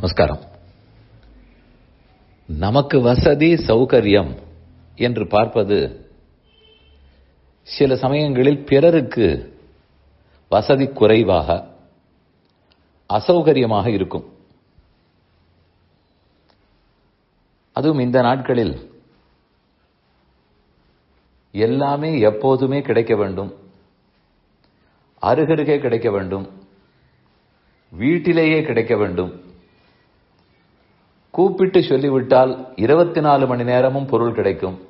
நமஸ்காரம். நமக்கு வசதி சௌகரியம் என்று பார்ப்பது சில சமயங்களில் பிறருக்கு வசதி குறைவாக அசௌகரியமாக இருக்கும். அதுவும் இந்த நாட்களில் எல்லாமே எப்போதுமே கிடைக்க வேண்டும். அருகருகே கிடைக்க வேண்டும். வீட்டிலேயே கிடைக்க வேண்டும். கூப்பிட்டு சொல்லிவிட்டால் இருபத்தி நாலு மணி நேரமும் பொருள் கிடைக்கும்.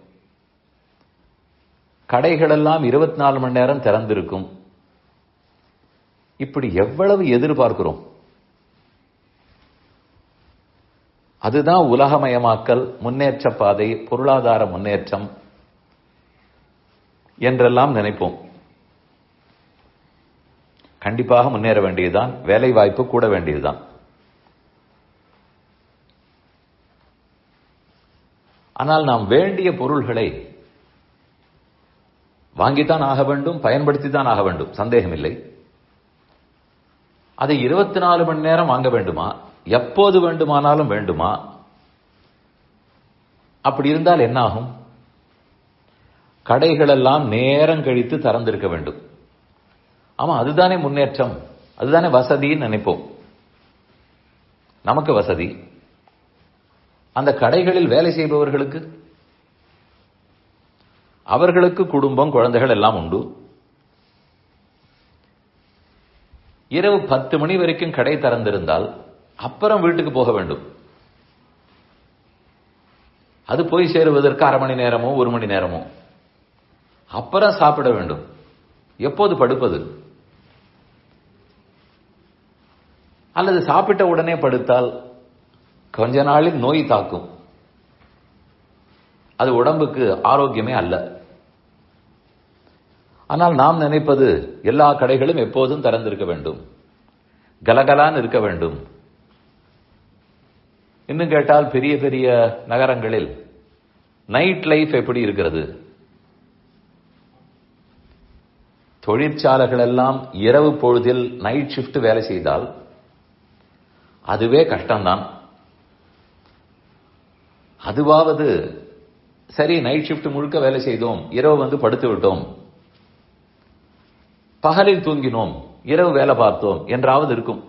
கடைகளெல்லாம் இருபத்தி நாலு மணி நேரம் திறந்திருக்கும். இப்படி எவ்வளவு எதிர்பார்க்கிறோம்? அதுதான் உலகமயமாக்கல் முன்னேற்ற பாதை பொருளாதார முன்னேற்றம் என்றெல்லாம் நினைப்போம். கண்டிப்பாக முன்னேற வேண்டியதுதான் வேலை வாய்ப்பு கூட வேண்டியதுதான். ஆனால் நாம் வேண்டிய பொருள்களை வாங்கித்தான் ஆக வேண்டும் பயன்படுத்தித்தான் ஆக வேண்டும். சந்தேகமில்லை. அதை இருபத்தி நாலு மணி நேரம் வாங்க வேண்டுமா? எப்போது வேண்டுமானாலும் வேண்டுமா? அப்படி இருந்தால் என்ன ஆகும் கடைகளெல்லாம் நேரம் கழித்து திறந்திருக்க வேண்டும். ஆமா அதுதானே முன்னேற்றம். அதுதானே வசதின்னு நினைப்போம். நமக்கு வசதி. அந்த கடைகளில் வேலை செய்பவர்களுக்கு? அவர்களுக்கு குடும்பம் குழந்தைகள் எல்லாம் உண்டு. இரவு பத்து மணி வரைக்கும் கடை திறந்திருந்தால் அப்புறம் வீட்டுக்கு போக வேண்டும். அது போய் சேருவதற்கு அரை மணி நேரமோ ஒரு மணி நேரமோ. அப்புறம் சாப்பிட வேண்டும். எப்போது படுப்பது? அல்லது சாப்பிட்ட உடனே படுத்தால் கொஞ்ச நாளில் நோய் தாக்கும். அது உடம்புக்கு ஆரோக்கியமே அல்ல. ஆனால் நாம் நினைப்பது எல்லா கடைகளும் எப்போதும் திறந்திருக்க வேண்டும். கலகலான் இருக்க வேண்டும். இன்னும் கேட்டால் பெரிய பெரிய நகரங்களில் நைட் லைஃப் எப்படி இருக்கிறது? தொழிற்சாலைகள் எல்லாம் இரவு பொழுதில் நைட் ஷிஃப்ட் வேலை செய்தால் அதுவே கஷ்டம்தான். அதுவாவது சரி நைட் ஷிஃப்ட் முழுக்க வேலை செய்தோம் இரவு வந்து படுத்து விட்டோம். பகலில் தூங்கினோம் இரவு வேலை பார்த்தோம் என்றாவது இருக்கும்.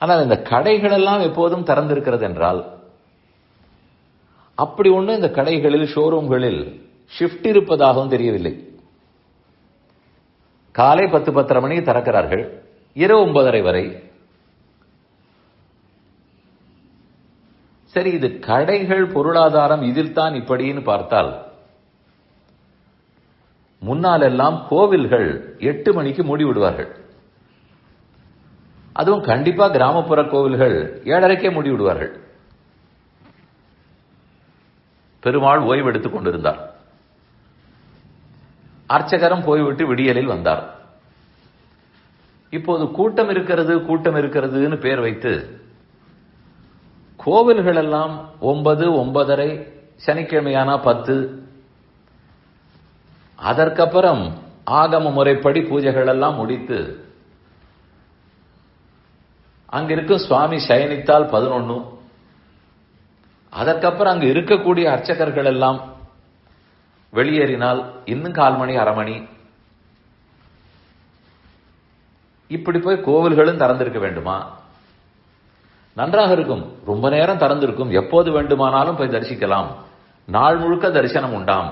ஆனால் இந்த கடைகள் எல்லாம் எப்போதும் திறந்திருக்கிறது என்றால் அப்படி ஒண்ணு இந்த கடைகளில் ஷோரூம்களில் ஷிஃப்ட் இருப்பதாகவும் தெரியவில்லை. காலை பத்து பத்தரை மணிக்கு திறக்கிறார்கள் இரவு ஒன்பதரை வரை சரி இது கடைகள் பொருளாதாரம் இதில்தான் இப்படின்னு பார்த்தால் முன்னால் எல்லாம் கோவில்கள் எட்டு மணிக்கு மூடி விடுவார்கள். அதுவும் கண்டிப்பா கிராமப்புற கோவில்கள் ஏழரைக்கே மூடி விடுவார்கள். பெருமாள் ஓய்வு எடுத்துக் கொண்டிருந்தார். அர்ச்சகரம் போய்விட்டு விடியலில் வந்தார். இப்போது கூட்டம் இருக்கிறது கூட்டம் இருக்கிறதுன்னு பேர் வைத்து கோவில்கள் எல்லாம் ஒன்பது ஒன்பதரை சனிக்கிழமையானா பத்து. அதற்கப்புறம் ஆகம முறைப்படி பூஜைகள் எல்லாம் முடித்து அங்கிருக்கும் சுவாமி சயனித்தால் பதினொன்னு. அதற்கப்புறம் அங்கு இருக்கக்கூடிய அர்ச்சகர்கள் எல்லாம் வெளியேறினால் இன்னும் கால் மணி அரை மணி. இப்படி போய் கோவில்களும் திறந்திருக்க வேண்டுமா? நன்றாக இருக்கும். ரொம்ப நேரம் திறந்திருக்கும். எப்போது வேண்டுமானாலும் போய் தரிசிக்கலாம். நாள் முழுக்க தரிசனம் உண்டாம்.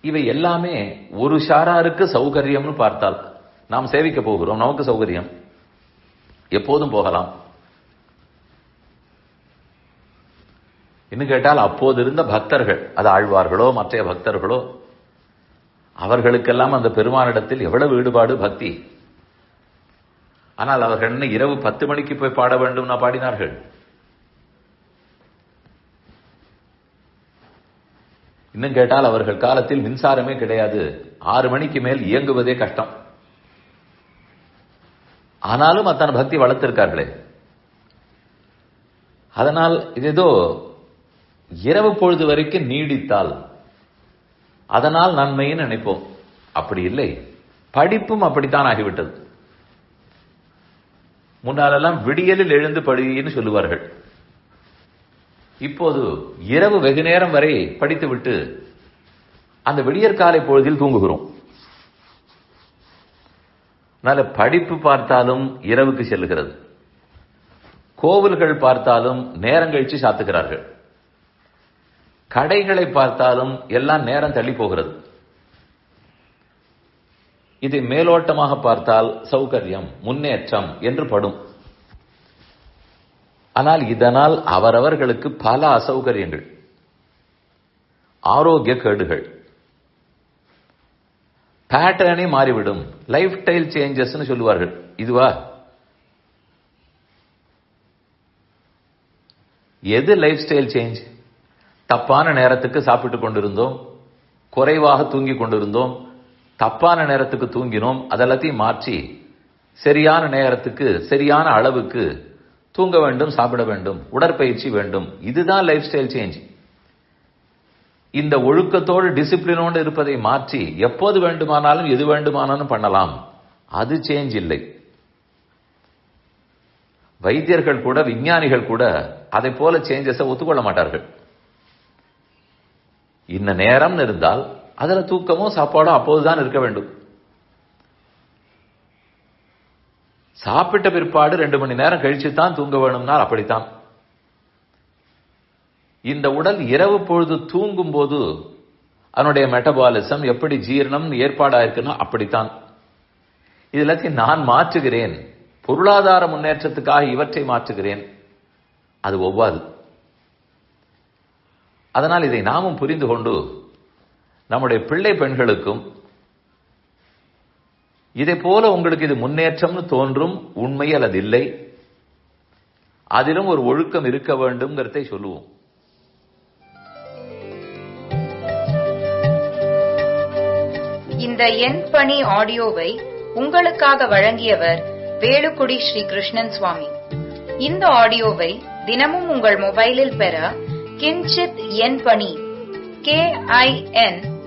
இவை எல்லாமே ஒரு ஷாராருக்கு சௌகரியம்னு பார்த்தால் நாம் சேவிக்க போகிறோம். நமக்கு சௌகரியம். எப்போதும் போகலாம். இன்னும் கேட்டால் அப்போது இருந்த பக்தர்கள் அது ஆழ்வார்களோ மற்ற பக்தர்களோ அவர்களுக்கெல்லாம் அந்த பெருமானிடத்தில் எவ்வளவு ஈடுபாடு பக்தி. ஆனால் அவர்கள் என்ன இரவு பத்து மணிக்கு போய் பாட வேண்டும் நான் பாடினார்கள். இன்னும் கேட்டால் அவர்கள் காலத்தில் மின்சாரமே கிடையாது. ஆறு மணிக்கு மேல் இயங்குவதே கஷ்டம். ஆனாலும் அத்தனை பக்தி வளர்த்திருக்கார்களே. அதனால் இது ஏதோ இரவு பொழுது வரைக்கும் நீடித்தால் அதனால் நன்மைன்னு நினைப்போம். அப்படி இல்லை. படிப்பும் அப்படித்தான் ஆகிவிட்டது. முன்னாலெல்லாம் விடியலில் எழுந்து படின்னு சொல்லுவார்கள். இப்போது இரவு வெகு நேரம் வரை படித்துவிட்டு அந்த விடியற்காலை பொழுதில் தூங்குகிறோம். அதனால படிப்பு பார்த்தாலும் இரவுக்கு செல்லுகிறது. கோவில்கள் பார்த்தாலும் நேரம் கழிச்சு சாத்துகிறார்கள். கடைகளை பார்த்தாலும் எல்லாம் நேரம் தள்ளி போகிறது. இதை மேலோட்டமாக பார்த்தால் சௌகரியம் முன்னேற்றம் என்று படும். ஆனால் இதனால் அவரவர்களுக்கு பல அசௌகரியங்கள் ஆரோக்கிய கேடுகள். பேட்டர்னே மாறிவிடும். லைஃப் ஸ்டைல் சேஞ்சஸ் சொல்லுவார்கள். இதுவா? எது லைஃப் ஸ்டைல் சேஞ்ச் தப்பான நேரத்துக்கு சாப்பிட்டு கொண்டிருந்தோம் குறைவாக தூங்கி கொண்டிருந்தோம் தப்பான நேரத்துக்கு தூங்கினோம் அதெல்லாத்தையும் மாற்றி சரியான நேரத்துக்கு சரியான அளவுக்கு தூங்க வேண்டும் சாப்பிட வேண்டும் உடற்பயிற்சி வேண்டும். இதுதான் லைஃப் ஸ்டைல் சேஞ்ச் இந்த ஒழுக்கத்தோடு டிசிப்ளினோடு இருப்பதை மாற்றி எப்போது வேண்டுமானாலும் எது வேண்டுமானாலும் பண்ணலாம். அது சேஞ்ச் இல்லை. வைத்தியர்கள் கூட விஞ்ஞானிகள் கூட அதை போல சேஞ்சஸை ஒத்துக்கொள்ள மாட்டார்கள். இன்ன நேரம் இருந்தால் அதில் தூக்கமோ சாப்பாடோ அப்போதுதான் இருக்க வேண்டும். சாப்பிட்ட பிற்பாடு ரெண்டு மணி நேரம் கழிச்சு தான் தூங்க வேணும்னால் அப்படித்தான். இந்த உடல் இரவு பொழுது தூங்கும் போது அதனுடைய மெட்டபாலிசம் எப்படி ஜீரணம் ஏற்பாடாயிருக்குன்னா அப்படித்தான். இது எல்லாத்தையும் நான் மாற்றுகிறேன். பொருளாதார முன்னேற்றத்துக்காக இவற்றை மாற்றுகிறேன். அது ஒவ்வாது. அதனால் இதை நாமும் புரிந்து கொண்டு நம்முடைய பிள்ளை பெண்களுக்கும் இதை போல உங்களுக்கு இது முன்னேற்றம்னு தோன்றும் உண்மை அல்லது இல்லை அதிலும் ஒரு ஒழுக்கம் இருக்க வேண்டும்ங்கிறதை சொல்லுவோம். இந்த எண் பணி ஆடியோவை உங்களுக்காக வழங்கியவர் வேலுக்குடி ஸ்ரீ கிருஷ்ணன் சுவாமி. இந்த ஆடியோவை தினமும் உங்கள் மொபைலில் பெற கிஞ்சித் எண் பணி கே ஐ என்